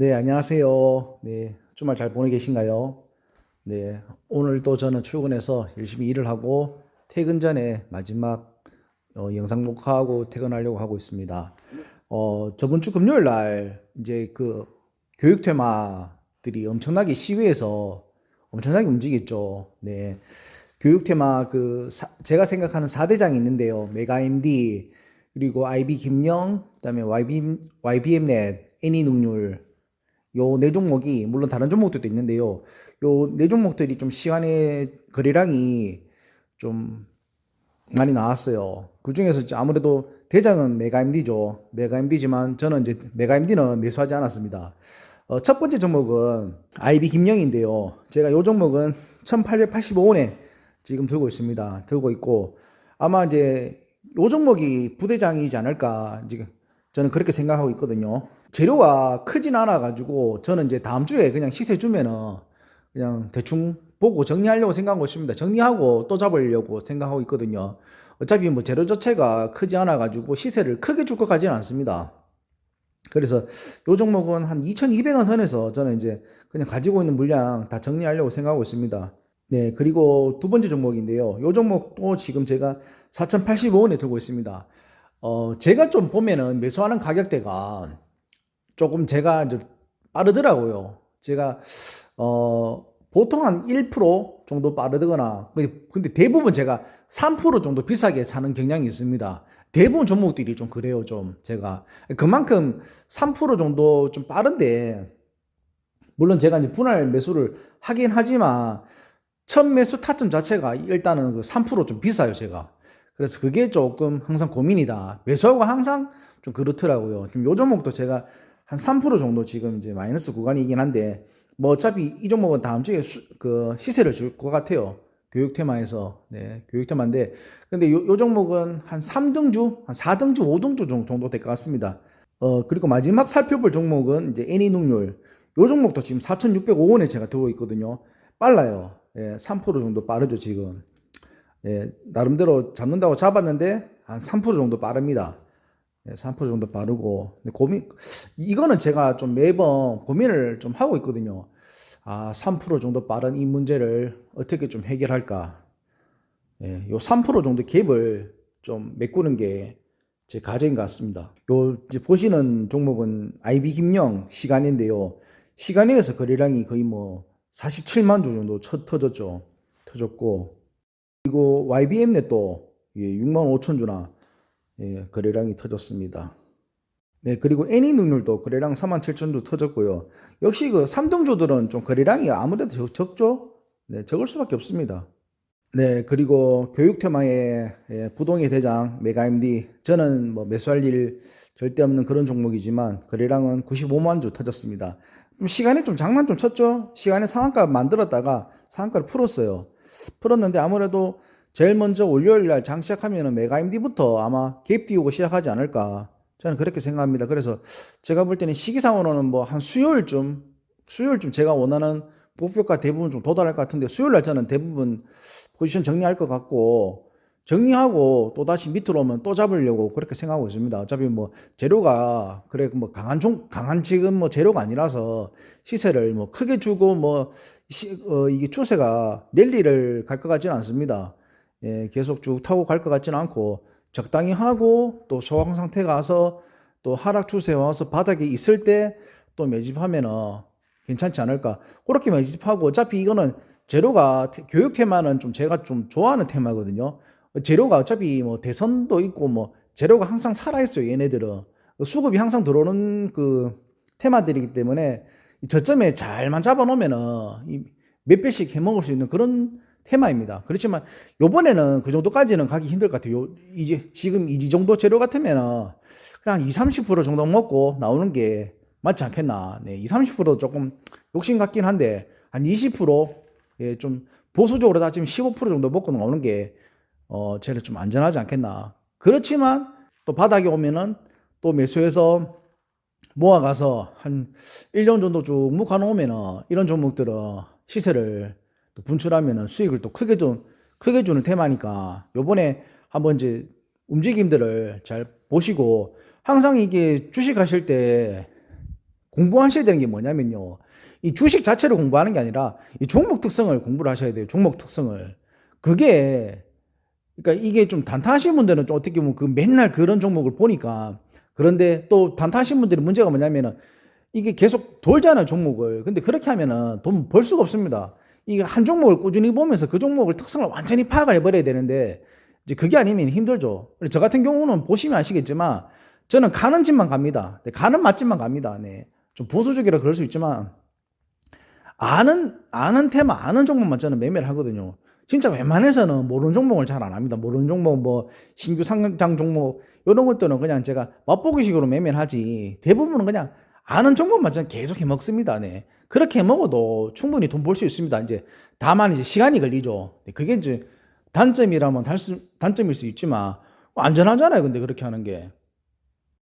네, 안녕하세요. 네, 주말 잘 보내 계신가요? 네, 오늘 또 저는 출근해서 열심히 일을 하고 퇴근 전에 마지막 어, 영상 녹화하고 퇴근하려고 하고 있습니다. 어, 저번 주 금요일 날 이제 그 교육 테마들이 엄청나게 시위에서 엄청나게 움직였죠. 네. 교육 테마 그 사- 제가 생각하는 4대장이 있는데요. 메가 MD 그리고 IB 김영, 그다음에 YB YBM넷, 애니 능률 요 네 종목이 물론 다른 종목들도 있는데요. 요 네 종목들이 좀 시간의 거래량이 좀 많이 나왔어요. 그 중에서 아무래도 대장은 메가MD죠. 메가MD지만 저는 이제 메가MD는 매수하지 않았습니다. 어, 첫 번째 종목은 IB 김영인데요. 제가 요 종목은 1885원에 지금 들고 있습니다. 들고 있고 아마 이제 요 종목이 부대장이지 않을까 지금 저는 그렇게 생각하고 있거든요. 재료가 크진 않아 가지고 저는 이제 다음 주에 그냥 시세 주면은 그냥 대충 보고 정리하려고 생각하고 있습니다. 정리하고 또 잡으려고 생각하고 있거든요. 어차피 뭐 재료 자체가 크지 않아 가지고 시세를 크게 줄 것 같지는 않습니다. 그래서 요 종목은 한 2,200원 선에서 저는 이제 그냥 가지고 있는 물량 다 정리하려고 생각하고 있습니다. 네, 그리고 두 번째 종목인데요. 요 종목도 지금 제가 4,085원에 들고 있습니다. 어, 제가 좀 보면은 매수하는 가격대가 조금 제가 이제 빠르더라고요. 제가 어 보통 한 1% 정도 빠르거나 근데 근데 대부분 제가 3% 정도 비싸게 사는 경향이 있습니다. 대부분 종목들이 좀 그래요, 좀 제가 그만큼 3% 정도 좀 빠른데 물론 제가 이제 분할 매수를 하긴 하지만 첫 매수 타점 자체가 일단은 그 3%좀 비싸요, 제가. 그래서 그게 조금 항상 고민이다. 매수하고 항상 좀 그렇더라고요. 좀요 종목도 제가 한 3% 정도 지금 이제 마이너스 구간이긴 한데 뭐 어차피 이 종목은 다음 주에 수, 그 시세를 줄 것 같아요. 교육 테마에서 네 교육 테마인데 근데 요, 요 종목은 한 3등주 한 4등주 5등주 정도 될 것 같습니다. 어 그리고 마지막 살펴볼 종목은 이제 애니능률 요 종목도 지금 4,605원에 제가 들고 있거든요. 빨라요. 예, 3% 정도 빠르죠 지금. 예, 나름대로 잡는다고 잡았는데 한 3% 정도 빠릅니다. 예, 3% 정도 빠르고 고민 이거는 제가 좀 매번 고민을 좀 하고 있거든요. 아, 3% 정도 빠른 이 문제를 어떻게 좀 해결할까? 예, 요3% 정도 갭을 좀 메꾸는 게 제 과제인 것 같습니다. 요 이제 보시는 종목은 IB 김영 시간인데요. 시간에서 거래량이 거의 뭐 47만 주 정도 쳐 터졌죠. 터졌고 그리고 YBM넷도 예, 6만 5천 주나 예, 거래량이 터졌습니다. 네, 그리고 애니 능률도 거래량 4만 7천 주 터졌고요. 역시 그 3등주들은 좀 거래량이 아무래도 적- 적죠? 네, 적을 수밖에 없습니다. 네, 그리고 교육 테마의 예, 부동의 대장 메가MD 저는 뭐 매수할 일 절대 없는 그런 종목이지만 거래량은 95만 주 터졌습니다. 좀 시간에 좀 장난 좀 쳤죠? 시간에 상한가 만들었다가 상한가를 풀었어요. 풀었는데 아무래도 제일 먼저 월요일 날 장 시작하면은 메가MD부터 아마 갭 띄우고 시작하지 않을까 저는 그렇게 생각합니다. 그래서 제가 볼 때는 시기상으로는 뭐 한 수요일쯤 수요일쯤 제가 원하는 목표가 대부분 좀 도달할 것 같은데 수요일 날 저는 대부분 포지션 정리할 것 같고 정리하고 또 다시 밑으로 오면 또 잡으려고 그렇게 생각하고 있습니다. 어차피 뭐 재료가 그래 뭐 강한 종 강한 지금 뭐 재료가 아니라서 시세를 뭐 크게 주고 뭐 시, 어, 이게 추세가 랠리를 갈 것 같지는 않습니다. 예, 계속 쭉 타고 갈 것 같지는 않고 적당히 하고 또 소강 상태 가서 또 하락 추세 와서 바닥에 있을 때 또 매집하면은 괜찮지 않을까. 그렇게 매집하고 어차피 이거는 재료가 테- 교육 테마는 좀 제가 좀 좋아하는 테마거든요. 재료가 어차피 뭐 대선도 있고 뭐 재료가 항상 살아 있어요. 얘네들은 수급이 항상 들어오는 그 테마들이기 때문에 이 저점에 잘만 잡아놓으면은 이몇 배씩 해먹을 수 있는 그런 테마입니다. 그렇지만 요번에는 그 정도까지는 가기 힘들 것 같아요. 요- 이제 지금 이 정도 재료 같으면은 그냥 2, 30% 정도 먹고 나오는 게 맞지 않겠나. 네, 2, 30% 조금 욕심 같긴 한데 한 20% 예, 좀 보수적으로 따지면 15% 정도 먹고 나오는 게 어, 제일 좀 안전하지 않겠나. 그렇지만 또 바닥에 오면은 또 매수해서 모아가서 한 1년 정도 쭉 묵어놓으면은 이런 종목들은 시세를 또 분출하면은 수익을 또 크게 좀 크게 주는 테마니까 요번에 한번 이제 움직임들을 잘 보시고 항상 이게 주식 하실 때 공부하셔야 되는 게 뭐냐면요. 이 주식 자체를 공부하는 게 아니라 이 종목 특성을 공부를 하셔야 돼요. 종목 특성을. 그게 그러니까 이게 좀 단타하신 분들은 좀 어떻게 보면 그 맨날 그런 종목을 보니까 그런데 또 단타하신 분들의 문제가 뭐냐면은 이게 계속 돌잖아요, 종목을. 근데 그렇게 하면은 돈 벌 수가 없습니다. 이게 한 종목을 꾸준히 보면서 그 종목을 특성을 완전히 파악을 해버려야 되는데 이제 그게 아니면 힘들죠. 저 같은 경우는 보시면 아시겠지만 저는 가는 집만 갑니다. 네, 가는 맛집만 갑니다. 네. 좀 보수적이라 그럴 수 있지만 아는 아는 테마 아는 종목만 저는 매매를 하거든요. 진짜 웬만해서는 모르는 종목을 잘 안 합니다. 모르는 종목 뭐 신규 상장 종목 이런 것들은 그냥 제가 맛보기 식으로 매매를 하지 대부분은 그냥 아는 종목만 저는 계속 해 먹습니다. 네. 그렇게 해 먹어도 충분히 돈 벌 수 있습니다. 이제 다만 이제 시간이 걸리죠. 네, 그게 이제 단점이라면 단점일 수 있지만 안전하잖아요. 근데 그렇게 하는 게